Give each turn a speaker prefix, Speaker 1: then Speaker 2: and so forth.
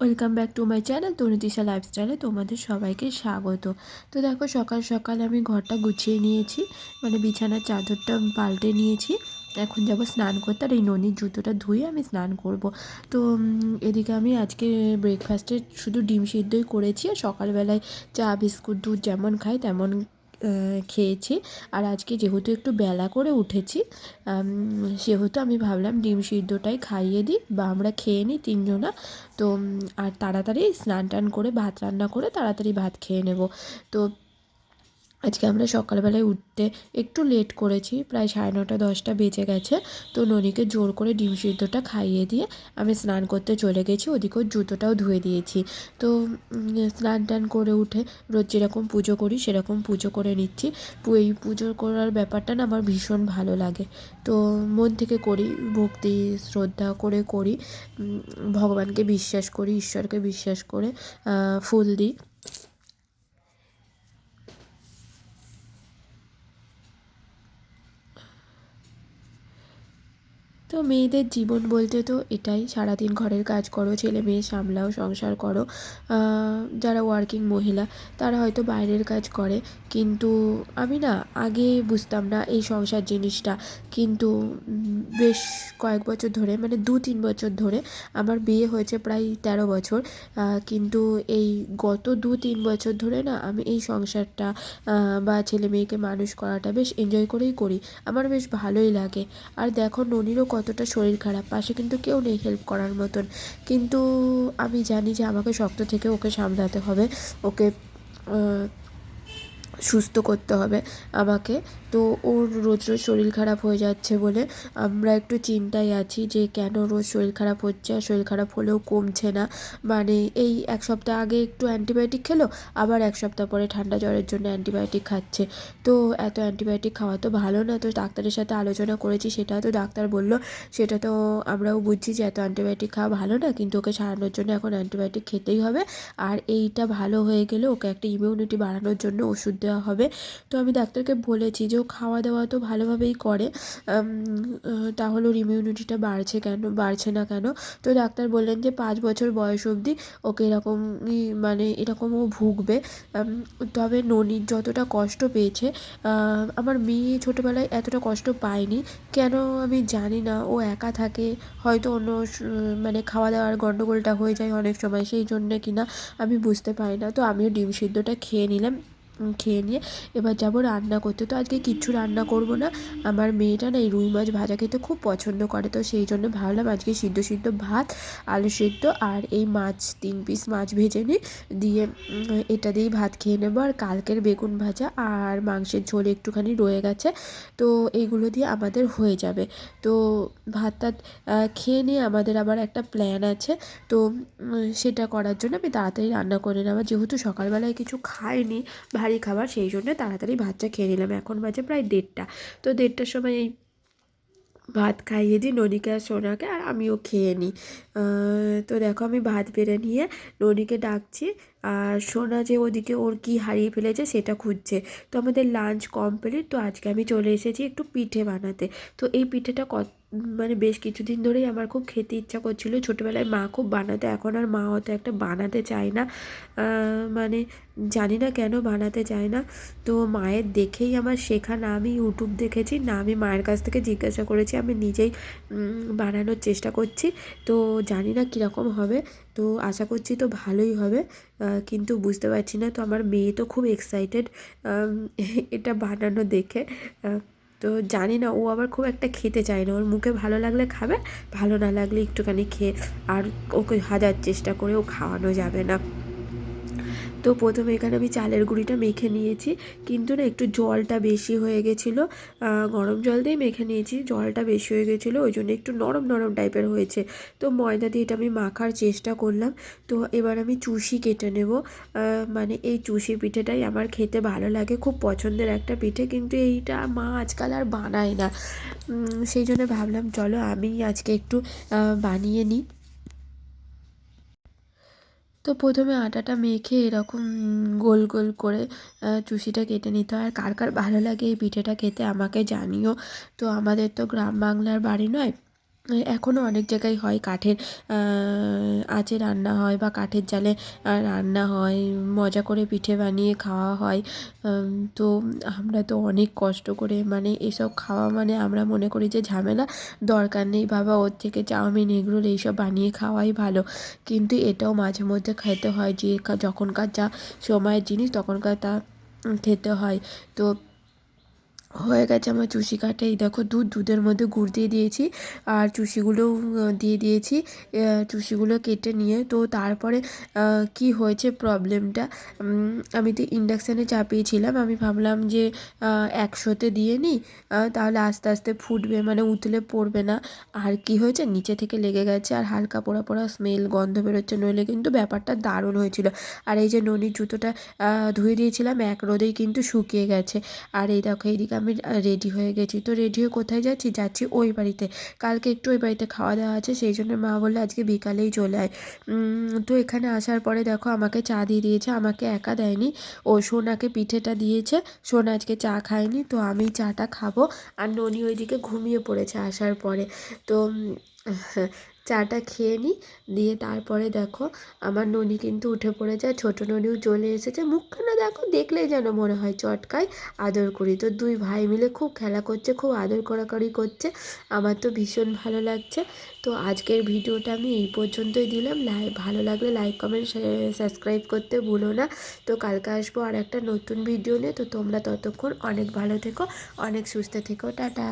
Speaker 1: Welcome back to my channel Tanutisha লাইফস্টাইলে তোমাদের সবাইকে স্বাগত। তো দেখো, সকাল সকাল আমি ঘরটা গুছিয়ে নিয়েছি মানে বিছানার চাদরটা পাল্টে নিয়েছি। এখন যাব স্নান করতে, আর এই ননির জুতোটা ধুয়ে আমি স্নান করব। তো এদিকে আমি আজকে ব্রেকফাস্টে শুধু ডিম সিদ্ধই করেছি, আর সকালবেলায় চা, বিস্কুট, দুধ যেমন খাই তেমন খেয়েছি। আর আজকে যেহেতু একটু বেলা করে উঠেছি সেহেতু আমি ভাবলাম ডিম সিদ্ধটাই খাইয়ে দিই বা আমরা খেয়ে নিই তিনজনা। তো আর তাড়াতাড়ি স্নান টান করে, ভাত রান্না করে তাড়াতাড়ি ভাত খেয়ে নেব। তো আজকে আমরা সকালবেলায় উঠতে একটু লেট করেছি, প্রায় সাড়ে নটা, দশটা বেজে গেছে। তো ননিকে জোর করে ডিম সিদ্ধটা খাইয়ে দিয়ে আমি স্নান করতে চলে গেছি, ওদিকেও জুতোটাও ধুয়ে দিয়েছি। তো স্নান টান করে উঠে রোজ যেরকম পুজো করি সেরকম পুজো করে নিচ্ছি। এই পুজো করার ব্যাপারটা না আমার ভীষণ ভালো লাগে। তো মন থেকে করি, ভক্তি, শ্রদ্ধা করে করি ভগবানকে বিশ্বাস করি, ঈশ্বরকে বিশ্বাস করে ফুল দিই। মেয়েদের জীবন বলতে তো এটাই, সারাদিন ঘরের কাজ করো, ছেলে মেয়ে সামলাও, সংসার করো। যারা ওয়ার্কিং মহিলা, তারা হয়তো বাইরের কাজ করে, কিন্তু আমি না আগে বুঝতাম না এই সংসার জিনিসটা। কিন্তু বেশ কয়েক বছর ধরে মানে দু তিন বছর ধরে আমার বিয়ে হয়েছে প্রায় তেরো বছর। কিন্তু এই গত দু তিন বছর ধরে না আমি এই সংসারটা বা ছেলে মেয়েকে মানুষ করাটা বেশ এনজয় করেই করি। আমার বেশ ভালোই লাগে। আর দেখো, ননিরও কতটা শরীর খারাপ, পাশে কিন্তু কেউ নেই হেল্প করার মতন। কিন্তু আমি জানি যে আমাকে শক্ত থেকে ওকে সামলাতে হবে, ওকে সুস্থ করতে হবে আমাকে। তো ওর রোজ রোজ শরীর খারাপ হয়ে যাচ্ছে বলে আমরা একটু চিন্তায় আছি যে কেন রোজ শরীর খারাপ হচ্ছে আর শরীর খারাপ হলেও কমছে না। মানে এই এক সপ্তাহ আগে একটু অ্যান্টিবায়োটিক খেলো, আবার এক সপ্তাহ পরে ঠান্ডা জ্বরের জন্য অ্যান্টিবায়োটিক খাচ্ছে। তো এত অ্যান্টিবায়োটিক খাওয়া তো ভালো না, তো ডাক্তারের সাথে আলোচনা করেছি সেটা তো ডাক্তার বলল। সেটা তো আমরাও বুঝছি যে এত অ্যান্টিবায়োটিক খাওয়া ভালো না, কিন্তু ওকে সারানোর জন্য এখন অ্যান্টিবায়োটিক খেতেই হবে। আর এইটা ভালো হয়ে গেলে ওকে একটা ইমিউনিটি বাড়ানোর জন্য ওষুধ দেওয়া হবে। তো আমি ডাক্তারকে বলেছি যে খাওয়া দাওয়া তো ভালোভাবেই করে তাহলে ইমিউনিটিটা বাড়ছে কেন, বাড়ছে না কেন? তো ডাক্তার বললেন যে পাঁচ বছর বয়স অবধি ওকে এরকমই মানে এরকম ও ভুগবে। তবে ননির যতটা কষ্ট পেয়েছে আমার মেয়ে ছোটোবেলায় এতটা কষ্ট পায়নি। কেন আমি জানি না, ও একা থাকে, হয়তো অন্য মানে খাওয়া দাওয়ার গণ্ডগোলটা হয়ে যায় অনেক সময়, সেই জন্যে কিনা আমি বুঝতে পারি না। তো আমিও ডিম সিদ্ধটা খেয়ে নিলাম। খেয়ে নিয়ে এবার যাব রান্না করতে। তো আজকে কিচ্ছু রান্না করব না। আমার মেয়েটা না এই রুই মাছ ভাজা খেতে খুব পছন্দ করে। তো সেই জন্য ভাবলাম আজকে সিদ্ধ সিদ্ধ ভাত, আলু সিদ্ধ আর এই মাছ, তিন পিস মাছ ভেজে নিই। দিয়ে এটা দিয়েই ভাত খেয়ে নেব। আর কালকের বেগুন ভাজা আর মাংসের ঝোল একটুখানি রয়ে গেছে। তো এইগুলো দিয়ে আমাদের হয়ে যাবে। তো ভাত টাত খেয়ে নিয়ে আমাদের আবার একটা প্ল্যান আছে। তো সেটা করার জন্য আমি তাড়াতাড়ি রান্না করে নেওয়া যেহেতু সকালবেলায় কিছু খাইনি ভারী খাবার, সেই জন্য তাড়াতাড়ি ভাতটা খেয়ে নিলাম। এখন বাজে প্রায় দেড়টা। তো দেড়টার সময় এই ভাত খাইয়ে দিই ননিকে আর সোনাকে, আর আমিও খেয়ে নিই। তো দেখো আমি ভাত বেড়ে নিয়ে ননিকে ডাকছি, আর সোনা যে ওদিকে ওর কী হারিয়ে ফেলেছে সেটা খুঁজছে। তো আমাদের লাঞ্চ কমপ্লিট, তো আজকে আমি চলে এসেছি একটু পিঠে বানাতে। তো এই পিঠেটা কত মানে বেশ কিছুদিন ধরেই আমার খুব খেতে ইচ্ছা করছিল। ছোটোবেলায় মা খুব বানাতে, এখন আর মা অত একটা বানাতে চায় না। মানে জানি না কেন বানাতে চায় না। তো মায়ের দেখেই আমার শেখা, না আমি ইউটিউব দেখেছি, না আমি মায়ের কাছ থেকে জিজ্ঞাসা করেছি, আমি নিজেই বানানোর চেষ্টা করছি। তো জানি না কীরকম হবে। তো আশা করছি তো ভালোই হবে। কিন্তু বুঝতে পারছি না। তো আমার মেয়ে তো খুব এক্সাইটেড এটা বানানো দেখে। তো জানি না, ও আবার খুব একটা খেতে চায় না। ওর মুখে ভালো লাগলে খাবে, ভালো না লাগলে একটুখানি খেয়ে আর ওকে হাজার চেষ্টা করেও খাওয়ানো যাবে না। তো প্রথমে এখানে আমি চালের গুঁড়িটা মেখে নিয়েছি। কিন্তু না একটু জলটা বেশি হয়ে গেছিল। গরম জল দিয়ে মেখে নিয়েছি, জলটা বেশি হয়ে গেছিল, ওই জন্য একটু নরম নরম টাইপের হয়েছে। তো ময়দা দিয়ে এটা আমি মাখার চেষ্টা করলাম। তো এবার আমি চুষি কেটে নেব। মানে এই চুষি পিঠেটাই আমার খেতে ভালো লাগে, খুব পছন্দের একটা পিঠে। কিন্তু এইটা মা আজকাল আর বানায় না। সেই জন্য ভাবলাম, চলো আমি আজকে একটু বানিয়ে নিই। তো প্রথমে আটাটা মেখে এরকম গোল গোল করে চুষিটা কেটে নিতে হয়। আর কার কার ভালো লাগে এই পিঠেটা খেতে আমাকে জানিও। তো আমাদের তো গ্রাম বাংলার বাড়ি নয় এখনও অনেক জায়গায় হয় কাঠের আঁচে রান্না হয় বা কাঠের জালে রান্না হয়, মজা করে পিঠে বানিয়ে খাওয়া হয়। তো আমরা তো অনেক কষ্ট করে মানে এসব খাওয়া মানে আমরা মনে করি যে ঝামেলা, দরকার নেই বাবা ওর থেকে চাউমিন, এগরোল এইসব বানিয়ে খাওয়াই ভালো। কিন্তু এটাও মাঝে মধ্যে খেতে হয় যে যখনকার যা সময়ের জিনিস তখনকার তা খেতে হয়। তো হয়ে গেছে আমার চুষি কাটা এই দেখো দুধ, দুধের মধ্যে গুড় দিয়ে দিয়েছি আর চুষিগুলোও দিয়ে দিয়েছি চুষিগুলো কেটে নিয়ে। তো তারপরে কি হয়েছে প্রবলেমটা আমি তো ইন্ডাকশানে চাপিয়েছিলাম। আমি ভাবলাম যে একশোতে দিয়ে নিই তাহলে আস্তে আস্তে ফুটবে মানে উতলে পড়বে না। আর কি হয়েছে? নিচে থেকে লেগে গেছে আর হালকা পোড়া পোড়া স্মেল গন্ধ বেরোচ্ছে। নইলে কিন্তু ব্যাপারটা দারুণ হয়েছিল। আর এই যে ননির জুতোটা ধুয়ে দিয়েছিলাম, এক রোদেই কিন্তু শুকিয়ে গেছে। আর এই দেখো, এইদিকে আমি রেডি হয়ে গেছি। তো রেডি হয়ে কোথায় যাচ্ছি? যাচ্ছি ওই বাড়িতে। কালকে একটু ওই বাড়িতে খাওয়া দাওয়া আছে, সেই জন্য মা বলল আজকে বিকালেই চলে আয়। তো এখানে আসার পরে দেখো আমাকে চা দিয়ে দিয়েছে, আমাকে একা দেয়নি। ও সোনাকে পিঠেটা দিয়েছে, সোনা আজকে চা খায়নি, তো আমি চাটা খাব। আর ননি ওইদিকে ঘুমিয়ে পড়েছে আসার পরে। তো চাটা খেয়ে নিই। দিয়ে তারপরে দেখো, আমার ননি কিন্তু উঠে পড়ে যায় ছোটো ননিও চলে এসেছে। মুখখানা দেখো, দেখলেই যেন মনে হয় চটকায়। আদর করি। তো দুই ভাই মিলে খুব খেলা করছে, খুব আদর করাকরি করছে। আমার তো ভীষণ ভালো লাগছে। তো আজকের ভিডিওটা আমি এই পর্যন্তই দিলাম। লাই ভালো লাগলে লাইক কমেন্ট সাবস্ক্রাইব করতে ভুলো না। তো কালকে আসব আর একটা নতুন ভিডিও নিয়ে। তো তোমরা ততক্ষণ অনেক ভালো থেকো, অনেক সুস্থ থেকো। টাটা।